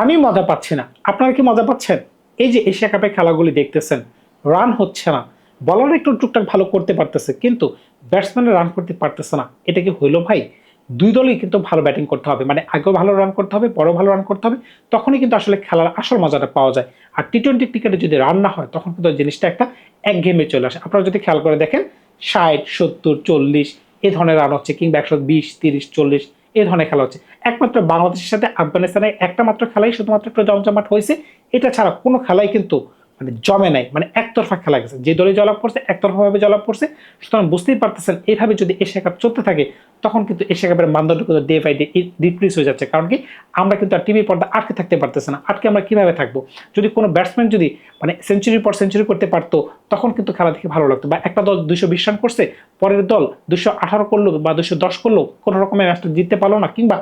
আমি মজা পাচ্ছি না। আপনারা কি মজা পাচ্ছেন? এই যে এশিয়া কাপের খেলাগুলি দেখতেছেন রান হচ্ছে না। বলার একটু টুকটাক ভালো করতে পারতেছে, কিন্তু ব্যাটসম্যানের রান করতে পারতেছে না। এটা কি হইল ভাই? দুই দলই কিন্তু ভালো ব্যাটিং করতে হবে। মানে আগেও ভালো রান করতে হবে বড় ভালো রান করতে হবে। তখনই কিন্তু আসলে খেলার আসল মজাটা পাওয়া যায়। আর টি টোয়েন্টি ক্রিকেটে যদি রান না হয়, তখন কিন্তু জিনিসটা একটা এক ঘেমে চলে আসে। আপনারা যদি খেয়াল করে দেখেন, ষাট, সত্তর, চল্লিশ, এ ধরনের রান হচ্ছে, কিংবা একশো বিশ, তিরিশ, চল্লিশ এই ধরনের খেলা হচ্ছে। একমাত্র বাংলাদেশের সাথে আফগানিস্তানের একটা মাত্র খেলাই শুধুমাত্র একটু জমজমাট হয়েছে। এটা ছাড়া কোনো খেলাই কিন্তু মানে জমে নাই মানে একতরফা খেলা গেছে। যে দলে জলাপ পড়ছে একতরফাভাবে জলাপ পড়ছে সুতরাং বুঝতেই পারতেছেন এইভাবে যদি এশিয়া কাপ চলতে থাকে তখন কিন্তু এশিয়া কাপের মানদণ্ড কিন্তু ডে বাই ডে ডিক্রিজ হয়ে যাচ্ছে। কারণ কি? আমরা কিন্তু আর টিভির পর্দা আটকে থাকতে পারতেছে না। আটকে আমরা কীভাবে থাকব? যদি কোনো ব্যাটসম্যান যদি মানে সেঞ্চুরির পর সেঞ্চুরি করতে পারতো, তখন কিন্তু খেলা দেখে ভালো লাগতো। বা একটা দল দুশো বিশ রান করছে, পরের দল দুশো আঠারো করল বা দুশো দশ করল, কোনো রকমের ম্যাচটা জিততে পারল না কিংবা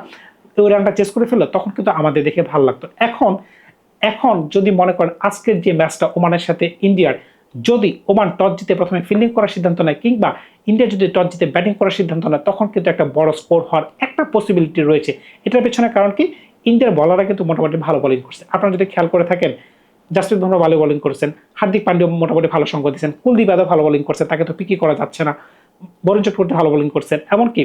ওই রানটা চেস করে ফেলল, তখন কিন্তু আমাদের দেখে ভালো লাগতো। এখন এখন যদি মনে করেন আজকের যে ম্যাচটা ওমানের সাথে ইন্ডিয়ার যদি ওমান টস জিতে প্রথমে ফিল্ডিং করার সিদ্ধান্ত নেয় কিংবা ইন্ডিয়া যদি টস জিতে ব্যাটিং করার সিদ্ধান্ত নেয়, তখন কিন্তু একটা বড় স্কোর হওয়ার একটা পসিবিলিটি রয়েছে। এটার পেছনে কারণ কি? ইন্ডিয়ার বলাররা কিন্তু মোটামুটি ভালো বোলিং করছে। আপনারা যদি খেয়াল করে থাকেন জাসপ্রীত বুমরা ভালো বোলিং করেছেন, হার্দিক পান্ডিয়া মোটামুটি ভালো সঙ্গ দিয়েছেন, কুলদীপ যাদব ভালো বোলিং করছে, তাকে তো পিকি করা যাচ্ছে না। বরুণ চক্রবর্তী ভালো বোলিং করছেন। এমনকি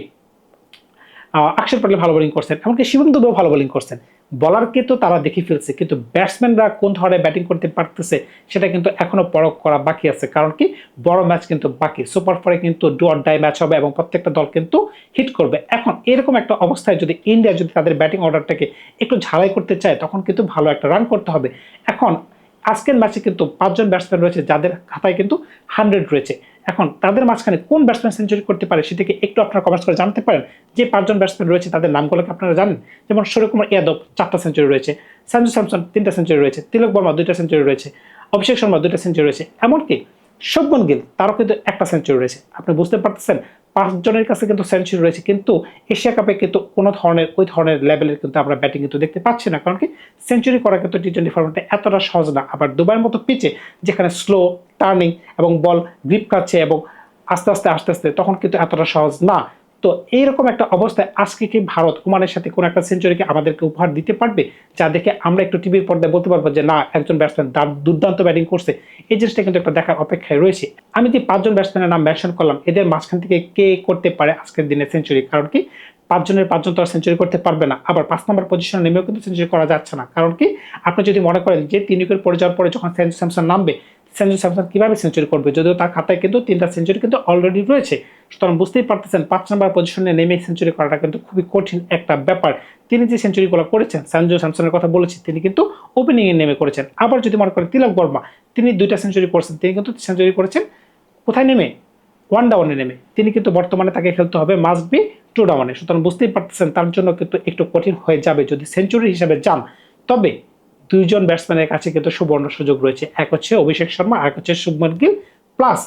আহ, অক্ষর প্যাটেল ভালো বোলিং করছেন এমনকি শিবম দুবেও ভালো বোলিং করছেন। বলারকে তো তারা দেখে ফেলছে কিন্তু ব্যাটসম্যানরা কোন ধরনের ব্যাটিং করতে পারতেছে সেটা কিন্তু এখনও পরখ করা বাকি আছে। কারণ কি? বড় ম্যাচ কিন্তু বাকি। সুপার ফোরে কিন্তু ডু অর ডাই ম্যাচ হবে এবং প্রত্যেকটা দল কিন্তু হিট করবে। এখন এরকম একটা অবস্থায় যদি ইন্ডিয়া যদি তাদের ব্যাটিং অর্ডারটাকে একটু ঝালাই করতে চায় তখন কিন্তু ভালো একটা রান করতে হবে। এখন আজকের ম্যাচে কিন্তু পাঁচজন ব্যাটসম্যান রয়েছে যাদের খাতায় কিন্তু হান্ড্রেড রয়েছে। এখন তাদের মাঝখানে কোন ব্যাটসম্যান সেঞ্চুরি করতে পারে সেটাকে একটু আপনারা কমেন্টস করে জানতে পারেন। যে পাঁচজন ব্যাটসম্যান রয়েছে, তাদের নামগুলোকে আপনারা জানেন। যেমন সূর্যকুমার ইয়াদব চারটা সেঞ্চুরি রয়েছে সঞ্জু স্যামসন তিনটা সেঞ্চুরি রয়েছে, তিলক বর্মা দুইটা সেঞ্চুরি রয়েছে, অভিষেক শর্মা দুইটা সেঞ্চুরি রয়েছে। এমনকি শুভমন গিল, তারও কিন্তু একটা সেঞ্চুরি রয়েছে। আপনি বুঝতে পারতেছেন, পাঁচজনের কাছে কিন্তু সেঞ্চুরি রয়েছে, কিন্তু এশিয়া কাপে কিন্তু কোনো ধরনের, ওই ধরনের লেভেলের কিন্তু আমরা ব্যাটিং কিন্তু দেখতে পাচ্ছি না, কারণ কি সেঞ্চুরি করা কিন্তু টি টোয়েন্টি ফর্মেটে এতটা সহজ না। আবার দুবাইয়ের মতো পিচে যেখানে স্লো টার্নিং এবং বল গ্রিপ কাটছে এবং আস্তে আস্তে আস্তে আস্তে, তখন কিন্তু এতটা সহজ না। তো এইরকম একটা অবস্থায় আজকে কি ভারত ওমানের সাথে কোনো একটা সেঞ্চুরিকে আমাদেরকে উপহার দিতে পারবে? যা দেখে আমরা একটু টিভির পর্দায় বলতে পারব যে, না, একজন ব্যাটসম্যান দুর্দান্ত ব্যাটিং করছে। এই জিনিসটা কিন্তু একটা দেখার অপেক্ষায় রয়েছে। আমি যে পাঁচজন ব্যাটসম্যানের নাম মেনশন করলাম, এদের মাঝখান থেকে কে করতে পারে আজকের দিনে সেঞ্চুরি কারণ কি, পাঁচজনের পাঁচজন তো আর সেঞ্চুরি করতে পারবে না। আবার পাঁচ নম্বর পজিশনে নেমেও কিন্তু সেঞ্চুরি করা যাচ্ছে না। কারণ কি, আপনি যদি মনে করেন যে, তিন উইকেট পড়ে যাওয়ার পরে যখন স্যামসন নামবে সেঞ্চু স্যামসন কীভাবে সেঞ্চুরি করবে? যদিও তার খাতায় কিন্তু তিনটা সেঞ্চুরি কিন্তু অলরেডি রয়েছে। সুতরাং বুঝতেই পারতেছেন, পাঁচ নম্বর পজিশনে নেমে সেঞ্চুরি করাটা কিন্তু খুবই কঠিন একটা ব্যাপার। তিনি যে সেঞ্চুরিগুলো করেছেন সঞ্জু স্যামসনের কথা বলেছি, তিনি কিন্তু ওপেনিংয়ে নেমে করেছেন। আবার যদি মনে করেন তিলক বর্মা, তিনি দুইটা সেঞ্চুরি করেছেন, তিনি কিন্তু সেঞ্চুরি করেছেন কোথায় নেমে? ওয়ান ডাউনে নেমে। তিনি কিন্তু বর্তমানে তাকে খেলতে হবে মাস্ট বি টু ডাউনে সুতরাং বুঝতেই পারতেছেন তার জন্য কিন্তু একটু কঠিন হয়ে যাবে যদি সেঞ্চুরি হিসেবে যান। তবে দুইজন ব্যাটসম্যানের কাছে কিন্তু সুবর্ণ সুযোগ রয়েছে। এক হচ্ছে অভিষেক শর্মা আর এক হচ্ছে শুভমন গিল প্লাস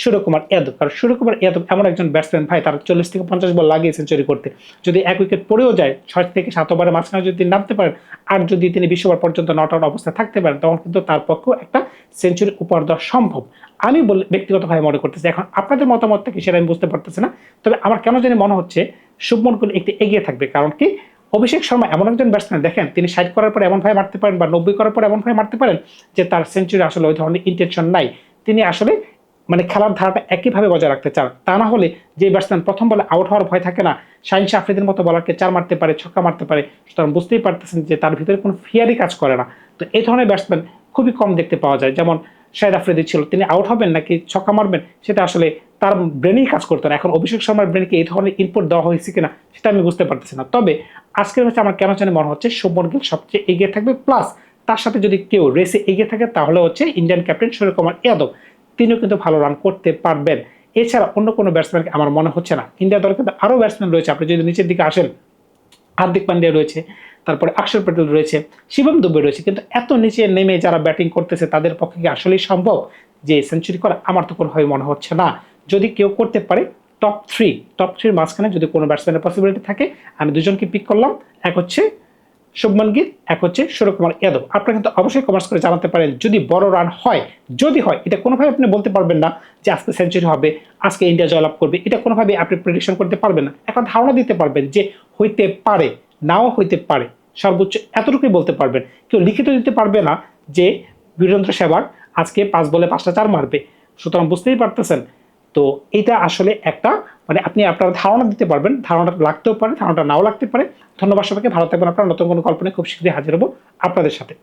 সূর্যকুমার যাদব কারণ সূর্যকুমার যাদব এমন একজন ব্যাটসম্যান ভাই, তার চল্লিশ থেকে পঞ্চাশ বল লাগিয়ে সেঞ্চুরি করতে। যদি এক উইকেট পড়েও যায়, ছয় থেকে সাত ওভারের মাঝখানে যদি নামতে পারেন, আর যদি তিনি বিশ্ব ওভার পর্যন্ত নট আউট অবস্থায় থাকতে পারেন, তখন কিন্তু তার পক্ষেও একটা সেঞ্চুরি উপহার দেওয়া সম্ভব। আমি বলে, ব্যক্তিগতভাবে মনে করতেছি, এখন আপনাদের মতামতটা কি সেটা আমি বুঝতে পারতেছি না। তবে আমার কেন জানি মনে হচ্ছে, শুভমন গুল একটু এগিয়ে থাকবে। কারণ কি? অভিষেক শর্মা এমন একজন ব্যাটসম্যান দেখেন, তিনি ষাট করার পর এমনভাবে মারতে পারেন বা নব্বই করার পর এমনভাবে মারতে পারেন যে তার সেঞ্চুরি আসলে ওই ধরনের ইন্টেনশন নাই। তিনি আসলে মানে খেলার ধারাটা একইভাবে বজায় রাখতে চান। তা না হলে যে ব্যাটসম্যান প্রথম বলে আউট হওয়ার ভয় থাকে না, শাহিন আফ্রিদির মতো বলারকে চার মারতে পারে, ছক্কা মারতে পারে, সুতরাং বুঝতেই পারতেছেন যে তার ভিতরে কোনো ফিয়ারই কাজ করে না। তো এই ধরনের ব্যাটসম্যান খুবই কম দেখতে পাওয়া যায়। যেমন শাহিদ আফ্রিদি ছিল, তিনি আউট হবেন নাকি ছক্কা মারবেন, সেটা আসলে তার ব্রেনেই কাজ করতো না। এখন অভিষেক শর্মার ব্রেনকে এই ধরনের ইনপুট দেওয়া হয়েছে কিনা, সেটা আমি বুঝতে পারতেছি না। তবে আজকের ম্যাচে আমার কেন জানি মনে হচ্ছে শুভমন গিল সবচেয়ে এগিয়ে থাকবে প্লাস তার সাথে যদি কেউ রেসে এগিয়ে থাকে, তাহলে হচ্ছে ইন্ডিয়ান ক্যাপ্টেন সূর্যকুমার যাদব। তিনিও কিন্তু ভালো রান করতে পারবেন। এছাড়া অন্য কোনো ব্যাটসম্যানকে আমার মনে হচ্ছে না। ইন্ডিয়া দলে কিন্তু আরও ব্যাটসম্যান রয়েছে। আপনি যদি নিচের দিকে আসেন, হার্দিক পান্ডিয়া রয়েছে তারপরে অক্ষর প্যাটেল রয়েছে, শিবম দুবে রয়েছে, কিন্তু এত নিচে নেমে যারা ব্যাটিং করতেছে, তাদের পক্ষে কি আসলেই সম্ভব? যে সেঞ্চুরি করা আমার তো কোনোভাবে মনে হচ্ছে না। যদি কেউ করতে পারে টপ থ্রি টপ থ্রির মাঝখানে যদি কোনো ব্যাটসম্যানের পসিবিলিটি থাকে, আমি দুজনকে পিক করলাম। এক হচ্ছে শুভমন গিল, এক হচ্ছে সূর্যকুমার যাদব। আপনারা কিন্তু অবশ্যই কমার্স করে জানাতে পারেন, যদি বড় রান হয়, যদি হয়, এটা কোনোভাবে আপনি বলতে পারবেন না যে আজকে সেঞ্চুরি হবে, আজকে ইন্ডিয়া জয়লাভ করবে। এটা কোনোভাবে আপনি প্রেডিকশন করতে পারবেন না। একটা ধারণা দিতে পারবেন যে হইতে পারে। নাও হইতে পারে। সর্বোচ্চ এতটুকুই বলতে পারবেন। কেউ লিখিত দিতে পারবে না যে বীরেন্দ্র সেবার আজকে পাঁচ বলে পাঁচটা চার মারবে। সুতরাং বুঝতেই পারতেছেন। তো এটা আসলে একটা মানে আপনি আপনার ধারণা দিতে পারবেন। ধারণা লাগতেও পারে, ধারণাটা নাও লাগতে পারে। ধন্যবাদ সবাইকে। ভালো থাকবেন আপনার। নতুন কোনো কল্পনায় খুব শীঘ্রই হাজির হব আপনাদের সাথে।